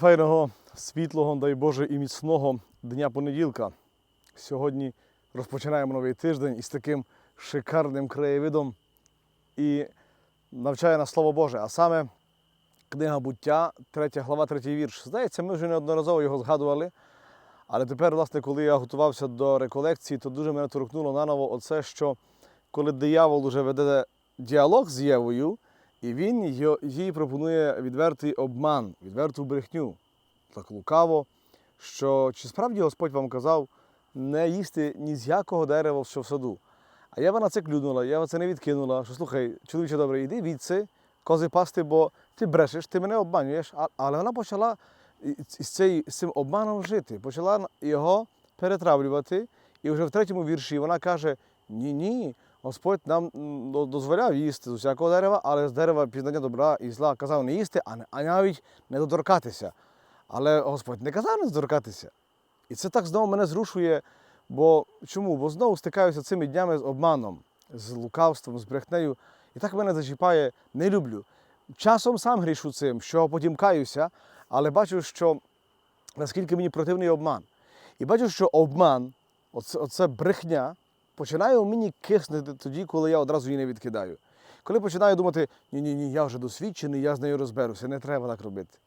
файного, світлого, дай Боже, і міцного дня понеділка. Сьогодні розпочинаємо новий тиждень із таким шикарним краєвидом і навчає нас Слово Боже. А саме книга буття, 3 глава, 3 вірш. Здається, ми вже неодноразово його згадували. Але тепер, власне, коли я готувався до реколекції, то дуже мене торкнуло наново оце, що коли диявол вже веде діалог з Євою, і він їй пропонує відвертий обман, відверту брехню, так лукаво, що чи справді Господь вам казав не їсти ні з якого дерева, що в саду. А Єва на це клюнула, Єва це не відкинула, що слухай, чоловіче добре, йди відси, кози пасти, бо ти брешеш, ти мене обманюєш. Але вона почала з цим обманом жити, почала його перетравлювати. І вже в третьому вірші вона каже: Ні, ні, Господь нам дозволяв їсти з усякого дерева, але з дерева пізнання добра і зла казав не їсти, а навіть не доторкатися. Але Господь не казав не доторкатися. І це так знову мене зрушує. Бо чому? Бо знову стикаюся цими днями з обманом, з лукавством, з брехнею. І так мене зачіпає, не люблю. Часом сам грішу цим, що потім каюся, але бачу, що наскільки мені противний обман. І бачу, що обман, оце, оце брехня, починає у мені киснути тоді, коли я одразу її не відкидаю. Коли починаю думати, ні-ні, ні, я вже досвідчений, я з нею розберуся, не треба так робити.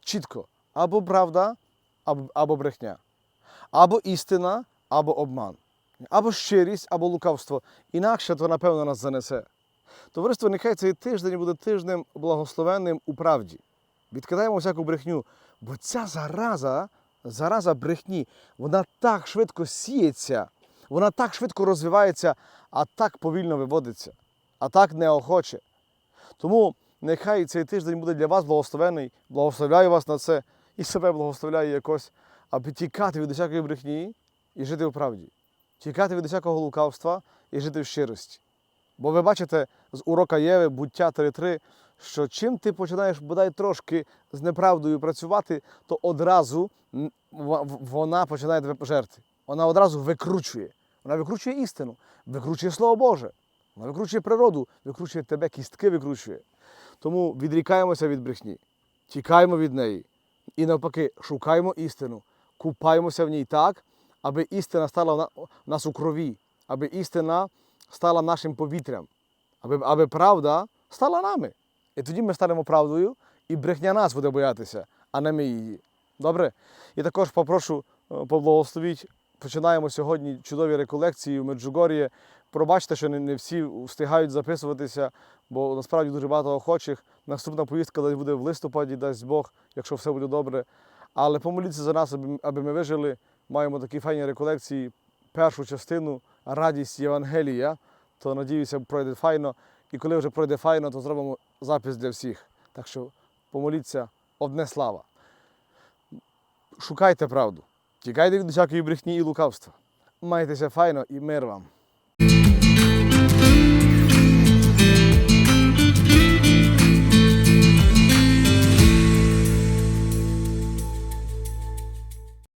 Чітко, або правда, або, або брехня, або істина, або обман, або щирість, або лукавство. Інакше то, напевно, нас занесе. Товариство, нехай цей тиждень буде тижнем благословенним у правді. Відкидаємо всяку брехню, бо ця зараза, зараза брехні, вона так швидко сіється, вона так швидко розвивається, а так повільно виводиться, а так неохоче. Тому нехай цей тиждень буде для вас благословений, благословляю вас на це і себе благословляю якось, аби тікати від усякої брехні і жити у правді, тікати від усякого лукавства і жити в щирості. Бо ви бачите з урока Єви, буття 3.3, що чим ти починаєш бодай трошки з неправдою працювати, то одразу в- в- вона починає тебе пожерти. Вона одразу викручує. Вона викручує істину, викручує Слово Боже, вона викручує природу, викручує тебе, кістки викручує. Тому відрікаємося від брехні, тікаємо від неї і навпаки шукаємо істину, купаємося в ній так, аби істина стала в нас у крові, аби істина стала нашим повітрям, аби, аби правда стала нами. І тоді ми станемо правдою, і брехня нас буде боятися, а не ми її. Добре? І також попрошу е, поблагословіть. Починаємо сьогодні чудові реколекції в Меджугор'ї. Пробачте, що не, всі встигають записуватися, бо насправді дуже багато охочих. Наступна поїздка десь буде в листопаді, дасть Бог, якщо все буде добре. Але помоліться за нас, аби ми вижили. Маємо такі файні реколекції. Першу частину радість Євангелія, то надіюся, пройде файно. І коли вже пройде файно, то зробимо запис для всіх. Так що помоліться одне слава. Шукайте правду, тікайте від всякої брехні і лукавства. Майтеся файно і мир вам.